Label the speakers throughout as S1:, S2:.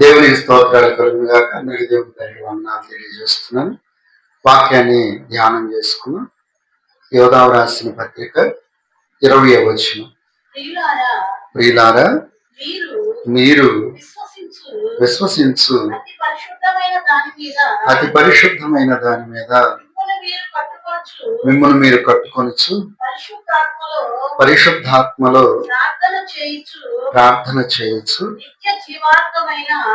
S1: దేవునికి స్తోత్రాలు కలుగుగా అందరికి దేవుని తల్లి వందనాలు తెలియజేస్తున్నాను. వాక్యాన్ని ధ్యానం చేసుకున్నాం. యోగావు రాసిన పత్రిక ఇరవై వచ్చిన
S2: ప్రియులారా మీరు
S1: మీరు
S2: విశ్వసించు.
S1: విశ్వసించు.
S2: అతి పరిశుద్ధమైన దాని మీద మిమ్మల్ని మీరు
S1: కట్టుకొనొచ్చు.
S2: పరిశుద్ధాత్మలో ప్రార్థన
S1: చేయొచ్చు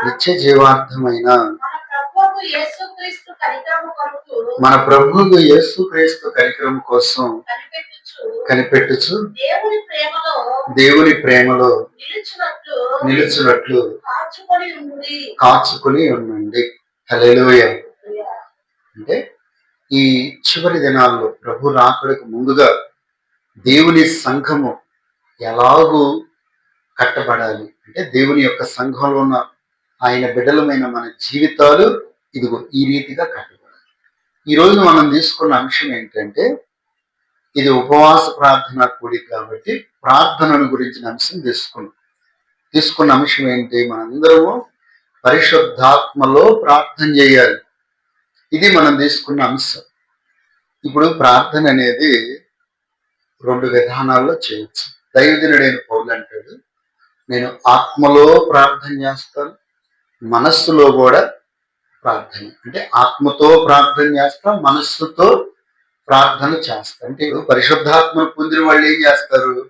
S2: నిత్య జీవార్థమైన మన ప్రభువు యేసుక్రీస్తు
S1: యేసు క్రీస్తు కార్యక్రమం కోసం
S2: కనిపెట్టుచు. దేవుని ప్రేమలో నిలిచినట్లు
S1: నిలుచున్నట్లు
S2: కాచుకొని
S1: కాచుకుని ఉండండి. హల్లెలూయ. అంటే ఈ చివరి దినాల్లో ప్రభు రాకడకు ముందుగా దేవుని సంఘము ఎలాగూ కట్టబడాలి? అంటే దేవుని యొక్క సంఘంలో ఉన్న ఆయన బిడ్డలమైన మన జీవితాలు ఇదిగో ఈ రీతిగా కట్టబడాలి. ఈ రోజు మనం తీసుకున్న అంశం ఏంటంటే ఇది ఉపవాస ప్రార్థన కూడి కాబట్టి ప్రార్థనను గురించిన అంశం తీసుకున్నాం. తీసుకున్న అంశం ఏంటి? మనందరము పరిశుద్ధాత్మలో ప్రార్థన చేయాలి. ఇది మనం తీసుకున్న అంశం. ఇప్పుడు ప్రార్థన అనేది రెండు విధానాల్లో చేయొచ్చు. దైవదినుడైన పౌరులు అంటాడు నేను ఆత్మలో ప్రార్థన చేస్తాను మనస్సులో కూడా ప్రార్థన. అంటే ఆత్మతో ప్రార్థన చేస్తాం మనస్సుతో ప్రార్థన చేస్తాం. అంటే ఇప్పుడు పరిశుద్ధాత్మను పొందిన వాళ్ళు ఏం చేస్తారు?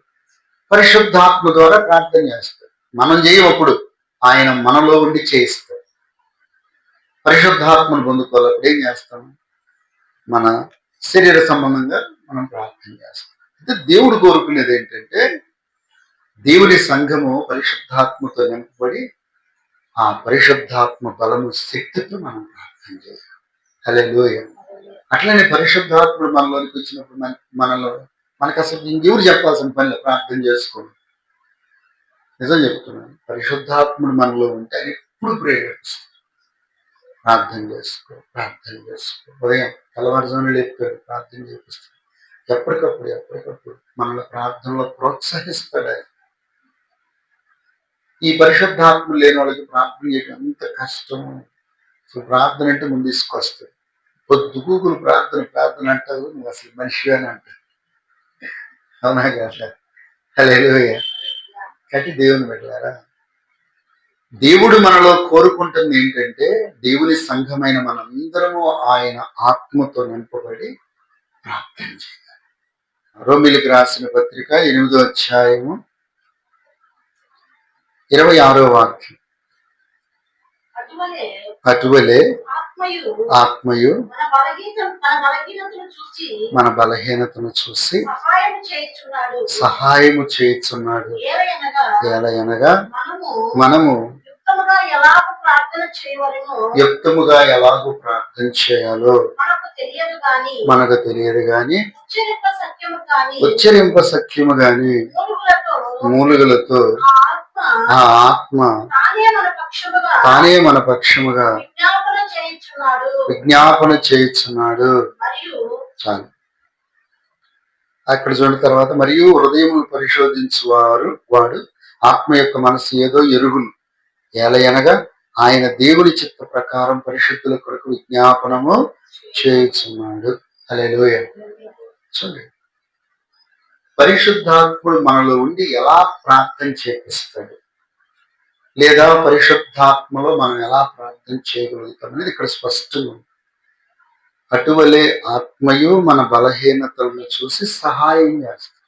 S1: పరిశుద్ధాత్మ ద్వారా ప్రార్థన చేస్తారు. మనం చేయమప్పుడు ఆయన మనలో ఉండి చేయిస్తాడు పరిశుద్ధాత్మను పొందుకోవాలప్పుడు ఏం చేస్తాం? మన శరీర సంబంధంగా మనం ప్రార్థన చేస్తాం. అయితే దేవుడు కోరుకునేది ఏంటంటే దేవుని సంఘము పరిశుద్ధాత్మతో నింపబడి ఆ పరిశుద్ధాత్మ బలము శక్తితో మనం ప్రార్థన చేయాలి. అలే లోయ అట్లనే పరిశుద్ధాత్ముడు మనలోనికి వచ్చినప్పుడు మన మనలో మనకు అసలు ఇంకెవరు చెప్పాల్సిన పని ప్రార్థన చేసుకోండి నిజం చెప్తున్నాను. పరిశుద్ధాత్ముడు మనలో ఉంటే ఆయన ఎప్పుడు ప్రేరేపిస్తుంది. ప్రార్థన చేసుకో ప్రార్థన చేసుకో. ఉదయం తెల్లవారుజామున లేపుతాడు ప్రార్థన చేపిస్తాడు. ఎప్పటికప్పుడు ఎప్పటికప్పుడు మనల్ని ప్రార్థనలో ప్రోత్సహిస్తాడు ఆయన. ఈ పరిశుద్ధాత్మ లేని వాళ్ళకి ప్రార్థన చేయడం ఎంత కష్టం. సో ప్రార్థన అంటే ముందు తీసుకొస్తాడు. పొద్దుగూకులు ప్రార్థన ప్రార్థన అంటావు నువ్వు అసలు మనిషి అని అంటావు అవునా కదా? హలో కాబట్టి దేవుని పెట్టారా? దేవుడు మనలో కోరుకుంటుంది ఏంటంటే దేవుని సంఘమైన మనందరము ఆయన ఆత్మతో నింపబడి ప్రార్థన చేయాలి. రోమిలికి రాసిన పత్రిక ఎనిమిదో అధ్యాయము ఇరవై ఆరో వాక్యం.
S2: అటువలే ఆత్మయు మన బలహీన మన బలహీనతను చూసి
S1: సహాయము చేయుచున్నాడు.
S2: ఏలయనగా
S1: ఎలయనగా
S2: మనము
S1: మనము
S2: యుక్తముగా ఎలాగ ప్రార్థన చేయవలెనో?
S1: యుక్తముగా ఎలాగో ప్రార్థన చేయాలో
S2: మనకు తెలియదు గాని
S1: మనకు తెలియదు గాని
S2: ఉచ్చరింప సత్యము కాని
S1: ఉచ్చరింప సఖ్యము గాని
S2: మూలుగులతో ఆ ఆత్మ తానే మన పక్షముగా విజ్ఞాపన చేయించున్నాడు.
S1: చాలు. అక్కడ చూడిన తర్వాత మరియు హృదయమును పరిశోధించువారు వాడు ఆత్మ యొక్క మనసు ఏదో ఎరుగును. ఏలయనగా ఆయన దేవుని చిత్త ప్రకారం పరిశుద్ధుల కొరకు విజ్ఞాపనము చేయుచున్నాడు. హల్లెలూయ. చూడండి. పరిశుద్ధాత్ముడు మనలో ఉండి ఎలా ప్రార్థన చేపిస్తాడు? లేదా పరిశుద్ధాత్మలో మనం ఎలా ప్రార్థన చేయగలుగుతాం అనేది ఇక్కడ స్పష్టంగా ఉంది. అటువలే ఆత్మయు మన బలహీనతలను చూసి సహాయం చేస్తాడు.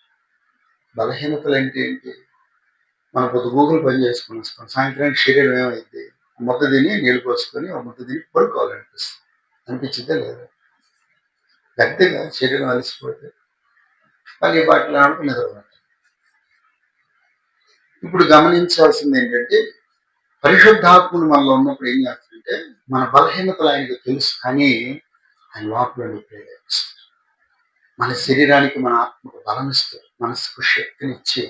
S1: బలహీనతలు అంటే ఏంటి? మన కొద్ది గూగుల్ పని చేసుకుని సాయంత్రానికి శరీరం ఏమైంది? ముద్ద తిని నీళ్ళు పోసుకొని ఒక ముద్ద తిని పడుకోవాలనిపిస్తుంది అనిపించిందే లేదా? గట్టిగా శరీరం అలసిపోతే మళ్ళీ బాటిల్ ఆడుకుని నిద్రపోతాం. ఇప్పుడు గమనించాల్సింది ఏంటంటే పరిశుద్ధాత్ముడు మనలో ఉన్నప్పుడు ఏం చేస్తుంటే మన బలహీనతలు ఆయనకు తెలుసు కానీ ఆయన లోపల ప్రేరేపిస్తారు మన శరీరానికి మన ఆత్మకు బలం ఇస్తాడు మనసుకు శక్తినిచ్చి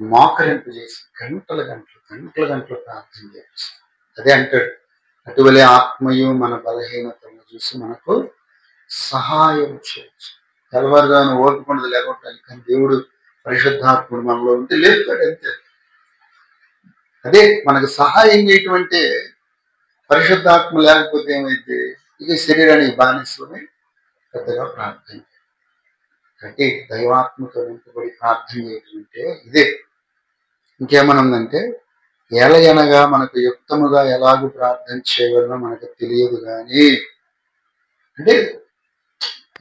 S1: మోకరింపు చేసి గంటల గంటలు గంటల గంటలు ప్రార్థన చేయవచ్చు అదే అంటాడు. అటువలే ఆత్మయు మన బలహీనతలను చూసి మనకు సహాయం చేయొచ్చు. తెల్లవారుగాను ఓపికండదు లేకుండా కానీ దేవుడు పరిశుద్ధాత్ముడు మనలో ఉంటే లేపుతాడు అంతే. అదే మనకు సహాయం చేయటం అంటే పరిశుద్ధాత్మ లేకపోతే ఏమైతే? ఇది శరీరానికి బానిసమే పెద్దగా ప్రార్థన అంటే దైవాత్మతో నింపబడి ప్రార్థన చేయటం అంటే ఇదే. ఇంకేమనుందంటే ఎలయనగా మనకు యుక్తముగా ఎలాగూ ప్రార్థన చేయగలనో మనకు తెలియదు కానీ అంటే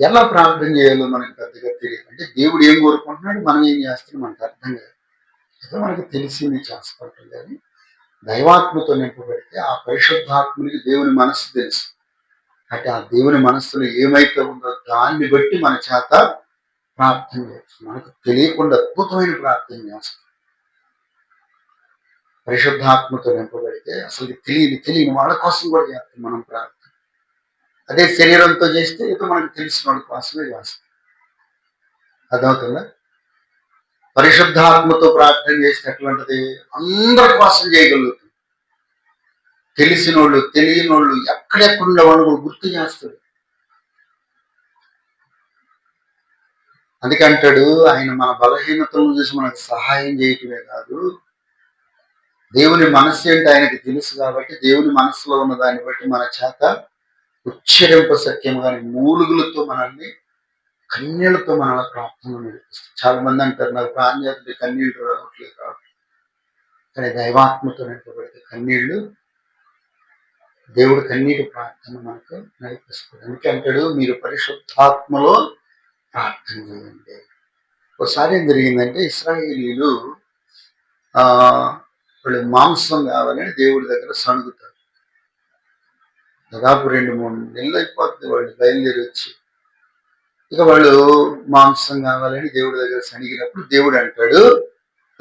S1: ఎలా ప్రార్థన చేయాలో మనకు పెద్దగా తెలియదు. అంటే దేవుడు ఏం కోరుకుంటున్నాడు మనం ఏం చేస్తున్నాం మనకు అర్థం కాదు. ఏదో మనకు తెలిసింది చేసుకుంటాం కానీ దైవాత్మతో నింపబడితే ఆ పరిశుద్ధాత్మనికి దేవుని మనస్సు తెలుసు. అంటే ఆ దేవుని మనస్సులో ఏమైతే ఉందో దాన్ని బట్టి మన చేత ప్రార్థన చేస్తాం మనకు తెలియకుండా అద్భుతమైన ప్రార్థన చేస్తాం పరిశుద్ధాత్మతో నింపబడితే అసలు తెలియని తెలియని వాళ్ళ కోసం కూడా చేస్తాం మనం ప్రార్థన. అదే శరీరంతో చేస్తే ఇక మనకు తెలిసిన వాళ్ళ కోసమే చేస్తాం. అర్థమవుతుందా? పరిశుద్ధాత్మతో ప్రార్థన చేస్తే ఎట్లాంటిది? అందరి కోసం చేయగలుగుతుంది తెలిసిన వాళ్ళు తెలియని వాళ్ళు ఎక్కడెక్కడ వాళ్ళు కూడా గుర్తు చేస్తాడు అందుకంటాడు ఆయన మన బలహీనతలను చూసి మనకు సహాయం చేయటమే కాదు దేవుని మనస్సు ఏంటి ఆయనకి తెలుసు కాబట్టి దేవుని మనస్సులో ఉన్న దాన్ని బట్టి మన చేత ఉచ్చరింప సత్యం కానీ మూలుగులతో మనల్ని కన్యలతో మనల్ని ప్రార్థన నడిపిస్తుంది చాలా మంది అంటారు నాకు ప్రాణ్యత కన్నీళ్ళు రావట్లేదు కాబట్టి. కానీ దైవాత్మతో నింపబడితే కన్నీళ్ళు దేవుడు కన్నీటి ప్రార్థన మనకు నడిపిస్తుంది అందుకే అంటాడు మీరు పరిశుద్ధాత్మలో ప్రార్థన చేయండి. ఒకసారి ఏం జరిగిందంటే ఇస్రాయేలీలు ఆ వాళ్ళు మాంసం కావాలని దేవుడి దగ్గర సణుగుతారు. దాదాపు రెండు మూడు నెలలు అయిపోతుంది వాళ్ళు బయలుదేరి వచ్చి. ఇక వాళ్ళు మాంసం కావాలని దేవుడి దగ్గర సణిగినప్పుడు దేవుడు అంటాడు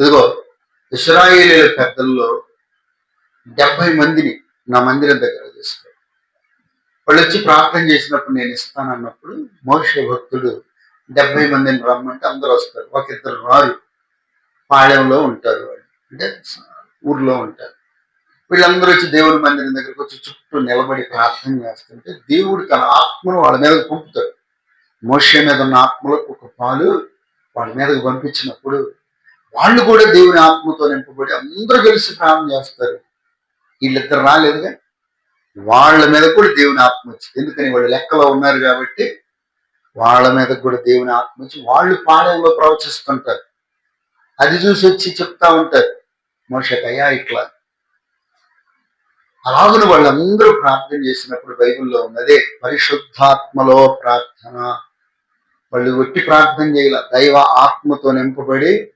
S1: ఇదిగో ఇస్రాయేలీల పెద్దల్లో డెబ్బై మందిని నా మందిరం దగ్గర తీసుకున్నాడు వాళ్ళు వచ్చి ప్రార్థన చేసినప్పుడు నేను ఇస్తానన్నప్పుడు మోక్ష భక్తుడు డెబ్బై మందిని రమ్మంటే అందరూ వస్తారు. ఒక ఇద్దరు రారు. పాళెంలో ఉంటారు వాళ్ళు. అంటే ఊర్లో ఉంటారు. వీళ్ళందరూ వచ్చి దేవుడి మందిరం దగ్గరకు వచ్చి చుట్టూ నిలబడి ప్రార్థన చేస్తుంటే దేవుడు తన ఆత్మను వాళ్ళ మీదకి పంపుతాడు. మోష మీద ఉన్న ఆత్మలకు ఒక పాలు వాళ్ళ మీదకు పంపించినప్పుడు వాళ్ళు కూడా దేవుని ఆత్మతో నింపబడి అందరూ కలిసి ప్రార్థన చేస్తారు. వీళ్ళిద్దరు రాలేదుగా? వాళ్ళ మీద కూడా దేవుని ఆత్మ వచ్చింది. ఎందుకని? వాళ్ళు లెక్కలో ఉన్నారు కాబట్టి వాళ్ళ మీద కూడా దేవుని ఆత్మ వచ్చి వాళ్ళు పాలెంలో ప్రవచిస్తుంటారు. అది చూసి వచ్చి చెప్తా ఉంటారు. మోషకయ్యా ఇట్లా. అలాగని వాళ్ళందరూ ప్రార్థన చేసినప్పుడు బైబిల్లో ఉన్నదే పరిశుద్ధాత్మలో ప్రార్థన. వాళ్ళు ఒట్టి ప్రార్థన చేయాల దైవ ఆత్మతో నింపబడి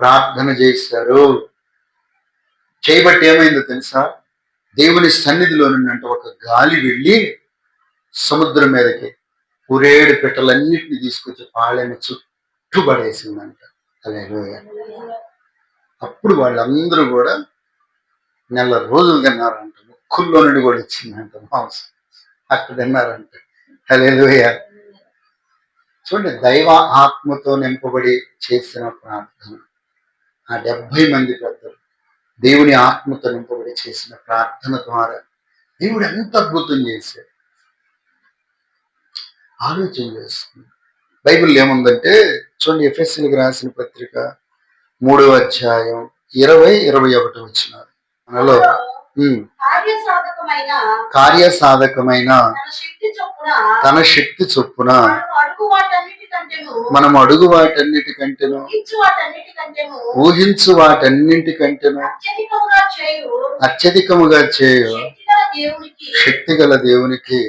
S1: ప్రార్థన చేశారు. చేయబట్టి ఏమైందో తెలుసా? దేవుని సన్నిధిలో నుండి ఒక గాలి వెళ్ళి సముద్రం మీదకి పురేడు పెట్టలన్నిటిని తీసుకొచ్చి పాళ్ళని చుట్టూ పడేసిందంట అదే అప్పుడు వాళ్ళందరూ కూడా నెల రోజులు తిన్నారంట. ముక్కుల్లో నుండి కూడా వచ్చిందంట మాంసం. అక్కడ తిన్నారంట. హలేలుయ చూడండి దైవ ఆత్మతో నింపబడి చేసిన ప్రార్థన. ఆ డెబ్బై మంది పెద్దలు దేవుని ఆత్మతో నింపబడి చేసిన ప్రార్థన ద్వారా దేవుడు ఎంత అద్భుతం చేశాడు. ఆలోచన చేస్తుంది బైబిల్ ఏముందంటే చూడండి ఎఫ్ఎస్సీలకు రాసిన పత్రిక మూడవ అధ్యాయం ఇరవై ఇరవై ఒకటి వచ్చినారు. మనలో ఉమ్,
S2: కార్య సాధకమైన
S1: కార్యసాధకమైన
S2: తన శక్తి చొప్పున మనం అడుగు వాటన్నిటికంటేను
S1: ఊహించు వాటన్నింటికంటేను
S2: అత్యధికముగా చేయు
S1: శక్తి గల దేవునికి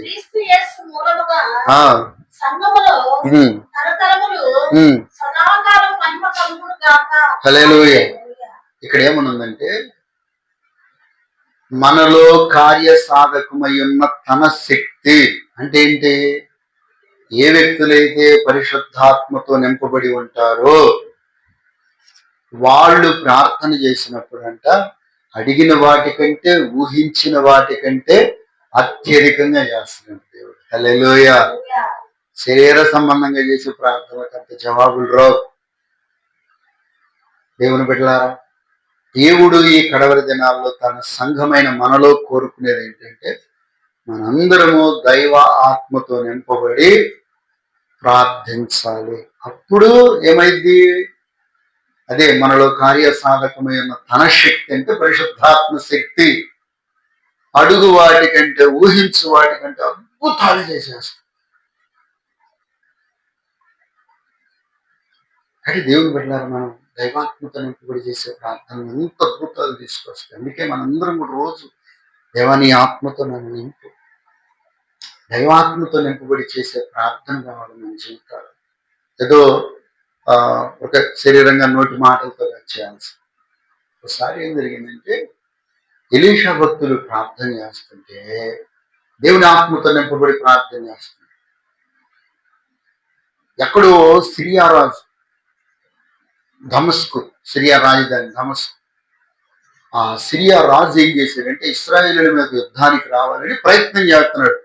S1: ఇక్కడ ఏమనుందంటే మనలో కార్య సాధకమై ఉన్న తన శక్తి అంటే ఏంటి? ఏ వ్యక్తులైతే పరిశుద్ధాత్మతో నింపబడి ఉంటారో వాళ్ళు ప్రార్థన చేసినప్పుడు అంట అడిగిన వాటికంటే ఊహించిన వాటికంటే అత్యధికంగా చేస్తున్నాడు దేవుడు. హల్లెలూయ. శరీర సంబంధంగా చేసే ప్రార్థనలకు అంత జవాబులు రావు. దేవుని బిడ్డలారా దేవుడు ఈ కడవరి దినాల్లో తన సంఘమైన మనలో కోరుకునేది ఏంటంటే మనందరము దైవ ఆత్మతో నింపబడి ప్రార్థించాలి. అప్పుడు ఏమైంది అదే మనలో కార్యసాధకమైన తన శక్తి అంటే పరిశుద్ధాత్మ శక్తి. అడుగు వాటికంటే ఊహించు వాటికంటే అద్భుతాలు చేసేస్తాం అంటే దేవుని పెట్టారు మనం దైవాత్మత నింపబడి చేసే ప్రార్థన ఎంత అద్భుతాలు తీసుకొస్తాయి. అందుకే మనందరం కూడా రోజు దేవాని ఆత్మతో నన్ను నింపు దైవాత్మతో నింపుబడి చేసే ప్రార్థన కావాలి మన జీవితాలు. ఏదో ఒక శరీరంగా నోటి మాటలతో చేయాల్సి ఒకసారి ఏం జరిగిందంటే ఎలీషా భక్తులు ప్రార్థన చేస్తుంటే దేవుని ఆత్మతో నింపబడి ప్రార్థన చేస్తుంది ఎక్కడో సిరియా రాజు ధమస్కు సిరియా రాజధాని ధమస్కు. ఆ సిరియా రాజు ఏం చేశాడంటే ఇస్రాయేలీల మీద యుద్ధానికి రావాలని ప్రయత్నం చేస్తున్నాడు.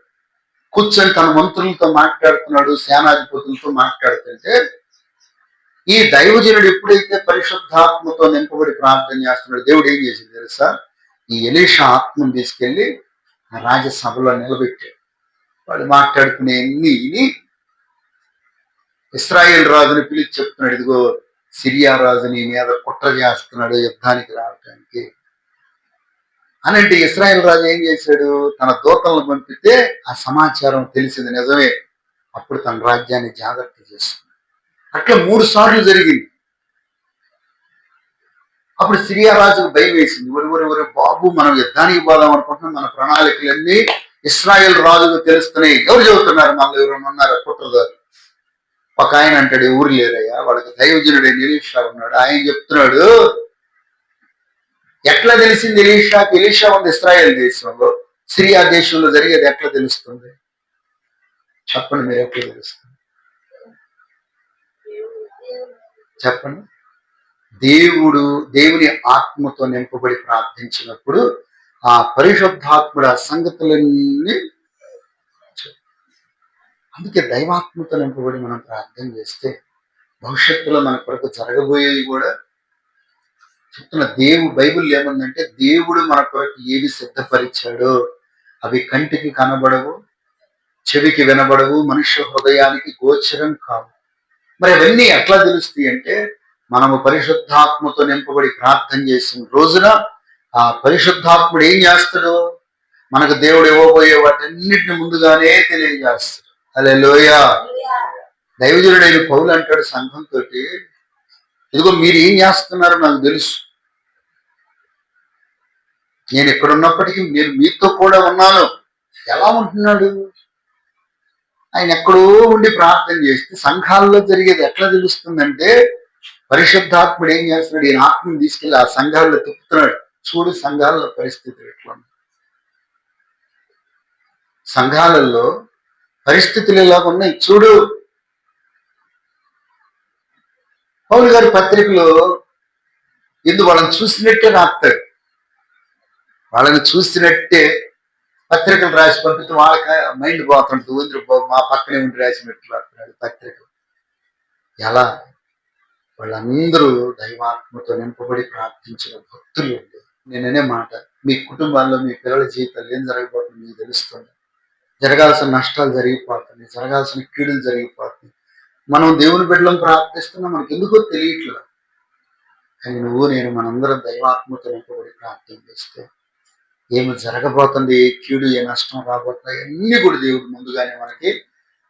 S1: కూర్చొని తన మంత్రులతో మాట్లాడుతున్నాడు సేనాధిపతులతో మాట్లాడుతుంటే ఈ దైవజనుడు ఎప్పుడైతే పరిశుద్ధాత్మతో నింపబడి ప్రార్థన చేస్తున్నాడు దేవుడు ఏం చేసింది తెలుసా? ఈ ఎలీషా ఆత్మను తీసుకెళ్ళి ఆ రాజ్యసభలో నిలబెట్టాడు. వాడు మాట్లాడుకునే అన్ని ఇస్రాయేల్ రాజుని పిలిచి చెప్తున్నాడు ఇదిగో సిరియా రాజు నీ మీద కుట్ర చేస్తున్నాడు యుద్ధానికి రావటానికి. అని అంటే ఇస్రాయల్ రాజు ఏం చేశాడు? తన దూతలను పంపితే ఆ సమాచారం తెలిసింది నిజమే. అప్పుడు తన రాజ్యాన్ని జాగ్రత్త చేస్తుంది అట్లా మూడు సార్లు జరిగింది. అప్పుడు సిరియా రాజుకు భయం వేసింది. ఒరి ఒరి ఒరి బాబు మనం యుద్ధానికి పోదాం అనుకుంటున్నాం. మన ప్రణాళికలన్నీ ఇస్రాయల్ రాజుకు తెలుస్తున్నాయి. ఎవరు చెబుతున్నారు? మనలో ఎవరు ఉన్నారు? కుట్రదారు ఒక ఆయన అంటాడు ఊరు లేరయ్యా? వాళ్ళకి దైవజనుడు నిరీక్షా ఉన్నాడు. ఆయన చెప్తున్నాడు ఎట్లా తెలిసింది ఎలీషాకి ఎలీషా ఉంది ఇస్రాయల్ దేశంలో. సిరియా దేశంలో జరిగేది ఎట్లా తెలుస్తుంది? చెప్పండి మీరు ఎట్లా తెలుస్తుంది? చెప్పండి. దేవుడు దేవుని ఆత్మతో నింపబడి ప్రార్థించినప్పుడు ఆ పరిశుద్ధాత్ముడు ఆ సంగతులన్నీ అందుకే దైవాత్మతో నింపబడి మనం ప్రార్థన చేస్తే భవిష్యత్తులో మన కొరకు జరగబోయేవి కూడా చెప్తున్న దేవుడు బైబిల్ ఏముందంటే దేవుడు మన కొరకు ఏవి సిద్ధపరిచాడో అవి కంటికి కనబడవు చెవికి వినబడవు మనుష్య హృదయానికి గోచరం కావు. మరి అవన్నీ ఎట్లా తెలుస్తాయి అంటే మనము పరిశుద్ధాత్మతో నింపబడి ప్రార్థన చేసిన రోజున ఆ పరిశుద్ధాత్ముడు ఏం చేస్తాడు మనకు దేవుడు ఇవ్వబోయే వాటన్నిటిని ముందుగానే తెలియజేస్తాడు. అలే లోయ దైవజనుడైన పౌలు అంటాడు సంఘంతో ఇదిగో మీరు ఏం చేస్తున్నారో నాకు తెలుసు. నేను ఇక్కడ ఉన్నప్పటికీ నేను మీతో కూడా ఉన్నాను. ఎలా ఉంటున్నాడు? ఆయన ఎక్కడో ఉండి ప్రార్థన చేస్తే సంఘాల్లో జరిగేది ఎట్లా తెలుస్తుందంటే పరిశుద్ధాత్ముడు ఏం చేస్తున్నాడు? ఈయన ఆత్మను తీసుకెళ్ళి ఆ సంఘాల్లో తిప్పుతున్నాడు. చూడు సంఘాల్లో పరిస్థితులు ఎట్లా సంఘాలలో పరిస్థితులు ఇలాగున్నాయి ఉన్నాయి చూడు. పౌలు గారి పత్రికలో ఇందు వాళ్ళని చూసినట్టే రాస్తాడు? వాళ్ళని చూసినట్టే పత్రికలు రాసి పంపితే వాళ్ళకి మైండ్ పోతుంటుంది. ఊంద్రి మా పక్కనే ఉండి రాసినట్టు రాస్తున్నాడు పత్రిక. ఎలా? వాళ్ళందరూ దైవాత్మతో నింపబడి ప్రార్థించిన భక్తులు. నేననే మాట. మీ కుటుంబాల్లో మీ పిల్లల జీవితాలు ఏం జరగబోతుంది మీకు తెలుస్తుంది. జరగాల్సిన నష్టాలు జరిగిపోతున్నాయి జరగాల్సిన కీడులు జరిగిపోతుంది మనం దేవుని బిడ్డలను ప్రార్థిస్తున్నా మనకి ఎందుకో తెలియట్లేదు. కానీ నువ్వు నేను మనందరం దైవాత్మతో నింపబడి ప్రార్థన చేస్తే ఏమి జరగబోతుంది ఏ కీడు ఏ నష్టం రాబోతున్నాయి అన్నీ కూడా దేవుడు ముందుగానే మనకి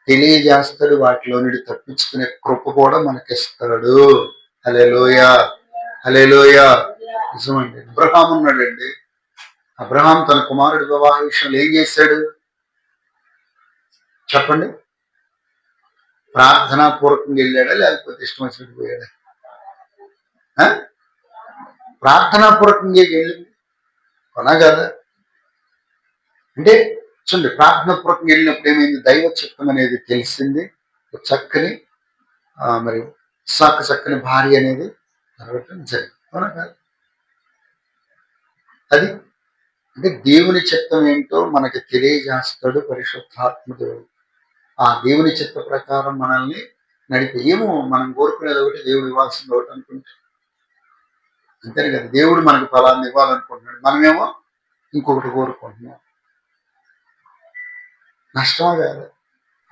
S1: తెలియజేస్తాడు. వాటిలో నుండి తప్పించుకునే కృప కూడా మనకిస్తాడు. హలే లోయ హలే లోయ నిజమండి. అబ్రహాం ఉన్నాడండి. అబ్రహాం తన కుమారుడి వివాహ విషయంలో ఏం చేశాడు? చెప్పండి. ప్రార్థనా పూర్వకంగా వెళ్ళాడా లేకపోతే ఇష్టం వచ్చినట్టు పోయాడా? ప్రార్థనా పూర్వకంగా వెళ్ళింది కొనా కదా? అంటే చూడండి ప్రార్థన పూర్వకంగా వెళ్ళినప్పుడు ఏమైంది? దైవ చిత్తం అనేది తెలిసింది. చక్కని మరి సాకు చక్కని భార్య అనేది జరగటం జరిగింది. అవునా కాదు? అది అంటే దేవుని చిత్తం ఏంటో మనకి తెలియజేస్తాడు పరిశుద్ధాత్మ దేవుడు. ఆ దేవుని చిత్త ప్రకారం మనల్ని నడిపి ఏమో మనం కోరుకునేది ఒకటి దేవుడు ఇవ్వాల్సింది ఒకటి అనుకుంటే. అంతే కదా దేవుడు మనకు ఫలాన్ని ఇవ్వాలనుకుంటున్నాడు. మనమేమో ఇంకొకటి కోరుకుంటున్నాం. నష్టమా కాదు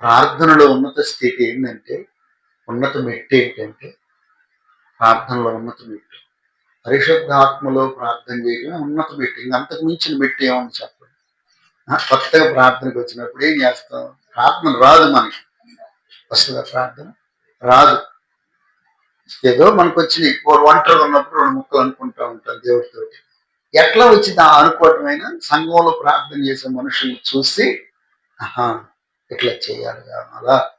S1: ప్రార్థనలో ఉన్నత స్థితి ఏంటంటే ఉన్నత మెట్టు ఏంటంటే ప్రార్థనలో ఉన్నత మెట్టు. పరిశుద్ధాత్మలో ప్రార్థన చేయడమే ఉన్నత మెట్టు. ఇంక అంతకు మించిన మెట్టు ఏమని చెప్పండి? కొత్తగా ప్రార్థనకు వచ్చినప్పుడు ఏం చేస్తాం? ప్రార్థన రాదు మనకి. అసలు ప్రార్థన. రాదు. ఏదో మనకు వచ్చినాయి. ఓ ఒంటరిగా ఉన్నప్పుడు రెండు ముక్కలు అనుకుంటా ఉంటాం దేవుడితో. ఎట్లా వచ్చింది ఆ అనుకోవటమైనా సంఘంలో ప్రార్థన చేసే మనుషుల్ని చూసి ఆహా ఇట్లా చేయాలి అలా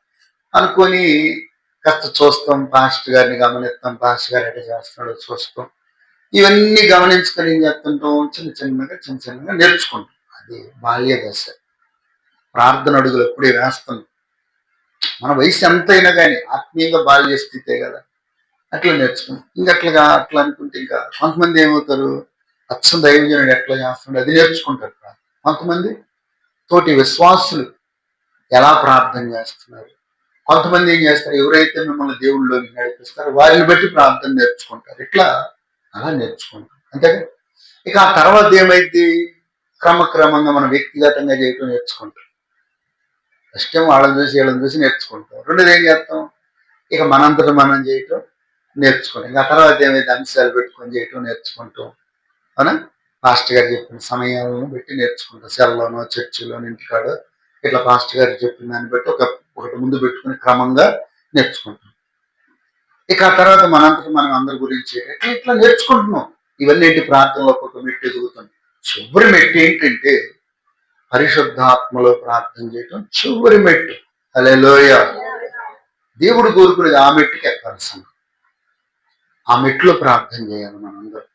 S1: అనుకొని కాస్త చూస్తాం పాస్టర్ గారిని గమనిస్తాం పాస్టర్ గారు ఎట్లా చేస్తున్నాడో చూస్తాం. ఇవన్నీ గమనించుకొని ఏం చేస్తుంటాం? చిన్న చిన్నగా చిన్న చిన్నగా నేర్చుకుంటాం. అది బాల్య దశ ప్రార్థన అడుగులు ఎప్పుడే వేస్తాం మన వయసు ఎంతైనా కానీ ఆత్మీయంగా బాల్య స్థితే కదా అట్లా నేర్చుకున్నాం ఇంకా అట్లాగా అట్లా అనుకుంటే ఇంకా కొంతమంది ఏమవుతారు అచ్చం దైవజనుడు ఎట్లా చేస్తున్నాడు అది నేర్చుకుంటారు కొంతమంది తోటి విశ్వాసులు ఎలా ప్రార్థన చేస్తున్నారు? కొంతమంది ఏం చేస్తారు? ఎవరైతే మిమ్మల్ని దేవుళ్ళలోకి నడిపిస్తారో వారిని బట్టి ప్రార్థన నేర్చుకుంటారు. ఇట్లా అలా నేర్చుకుంటారు అంతేగా ఇక ఆ తర్వాత ఏమైంది క్రమక్రమంగా మనం వ్యక్తిగతంగా చేయటం నేర్చుకుంటాం. ఫస్ట్ వాళ్ళని చూసి వీళ్ళని చూసి నేర్చుకుంటాం. రెండోది ఏం చేస్తాం? ఇక మనంతట మనం చేయటం నేర్చుకుంటాం ఇంకా తర్వాత ఏమైతే అంశాలు పెట్టుకొని చేయటం నేర్చుకుంటాం అవునా? పాస్ట్ గారు చెప్పిన సమయాలను బట్టి నేర్చుకుంటాం. సెల్లోనో చర్చిలోనో ఇంటికాడో ఇట్లా పాస్ట్ గారు చెప్పిన దాన్ని బట్టి ఒక ఒకటి ముందు పెట్టుకుని క్రమంగా నేర్చుకుంటాం. ఇక ఆ తర్వాత మనంతటి మనం అందరి గురించి ఇట్లా ఇట్లా నేర్చుకుంటున్నాం. ఇవన్నీ ఏంటి? ప్రాంతంలో ఒక మెట్టు ఎదుగుతుంది. చివరి మెట్టు ఏంటంటే పరిశుద్ధాత్మలో ప్రార్థన చేయటం చివరి మెట్టు. అలే దేవుడు కోరుకునేది ఆ మెట్టుకి ఎక్కాల్సింది సంఘం. ఆ మెట్లో ప్రార్థన చేయాలి మనందరం.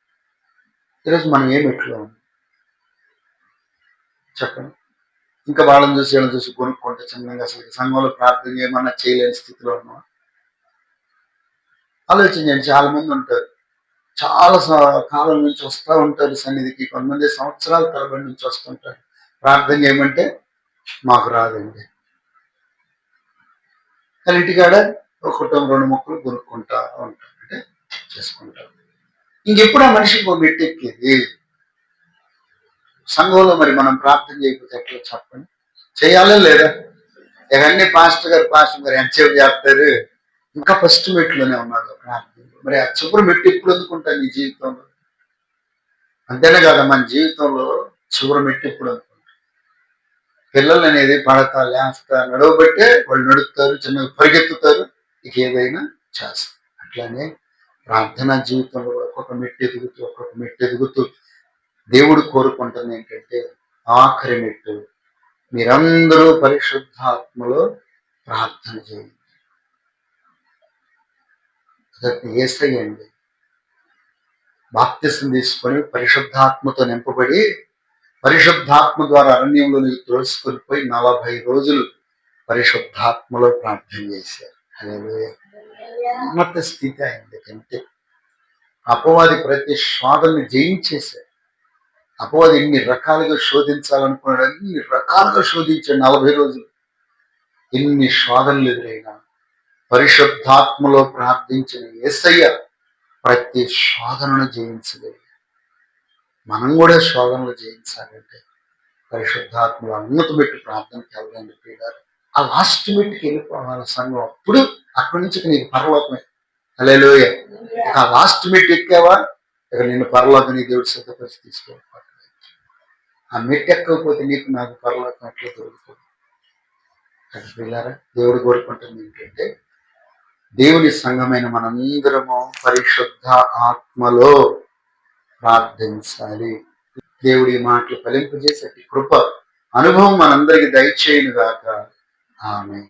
S1: ఈరోజు మనం ఏ మెట్లో చెప్పండి. ఇంకా వాళ్ళని చూసి వీళ్ళని చూసి కొనుక్కుంటే చిన్నగా అసలు సంఘంలో ప్రార్థన చేయమన్నా చేయలేని స్థితిలో ఉన్నాం ఆలోచన చేయండి. చాలా మంది ఉంటారు. చాలా కాలం నుంచి వస్తూ ఉంటారు సన్నిధికి. కొంతమంది సంవత్సరాల తరబడి నుంచి వస్తుంటారు. ప్రార్థన చేయమంటే మాకు రాదండి. కానీ ఇంటికాడ ఒక కుటుంబం రెండు మొక్కలు కొనుక్కుంటా ఉంటాం అంటే చేసుకుంటాం. ఇంకెప్పుడు ఆ మనిషికి ఒక మెట్టు ఎక్కేది? సంఘంలో మరి మనం ప్రార్థన చేయకపోతే ఎట్లా చెప్పండి? చేయాలా లేదా? ఇవన్నీ పాస్టర్ గారు పాస్టర్ గారు ఎంతసేపు చేస్తారు? ఇంకా ఫస్ట్ మెట్లోనే ఉన్నాడు ప్రార్థన. మరి ఆ చివరి మెట్టు ఎప్పుడు అందుకుంటా నీ జీవితంలో? అంతేనే కదా? మన జీవితంలో చివరి మెట్టు ఎప్పుడు అందుకుంటా పిల్లలు అనేది పడతా లేస్తా నడవబట్టే వాళ్ళు నడుపుతారు చిన్నగా పరిగెత్తుతారు ఇక ఏదైనా చేస్తారు అట్లానే ప్రార్థనా జీవితంలో ఒక్కొక్క మెట్టు ఎదుగుతూ ఒక్కొక్క మెట్టు ఎదుగుతూ దేవుడు కోరుకుంటుంది ఏంటంటే ఆఖరి మెట్టు. మీరందరూ పరిశుద్ధాత్మలో ప్రార్థన చేయండి. అదొక ఏసయ్యండి బాప్తిసం తీసుకొని పరిశుద్ధాత్మతో నింపబడి పరిశుద్ధాత్మ ద్వారా అరణ్యంలో నీకు పోయి నలభై రోజులు పరిశుద్ధాత్మలో ప్రార్థన చేశారు. ఉన్నత స్థితి అయింది కంటే అపవాది ప్రతి శోధనని జయించేశారు. అపవాది ఎన్ని రకాలుగా శోధించాలనుకున్నాడు అన్ని రకాలుగా శోధించాడు నలభై రోజులు. ఎన్ని శోధనలు ఎదురైనా పరిశుద్ధాత్మలో ప్రార్థించిన ఎస్ఐ ప్రతి శోధనను జయించలేదు మనం కూడా శోధనలు జయించాలంటే పరిశుద్ధాత్మలు ఉన్నత పెట్టి ప్రార్థనకి వెళ్ళండి ప్రియులారు ఆ లాస్ట్ మీట్కి వెళ్ళిపోవాలి సంఘం అప్పుడు అక్కడి నుంచి నీకు పరలోకమే. అలేలోయ ఆ లాస్ట్ మీట్ ఎక్కావా? ఇక నేను పరలోకం నీ దేవుడు సిద్ధపరిచి తీసుకోవాలి ఆ మెట్టు ఎక్కకపోతే నీకు నాకు పరలోకం ఎట్లా దొరుకుతుంది? కదా ప్రియులారా దేవుడు కోరుకుంటుంది ఏంటంటే దేవుని సంఘమైన మనందరము పరిశుద్ధ ఆత్మలో ప్రార్థించాలి. దేవుడి మాటలు ఫలింపజేసే కృప అనుభవం మనందరికి దయచేయునుగాక. ఆమె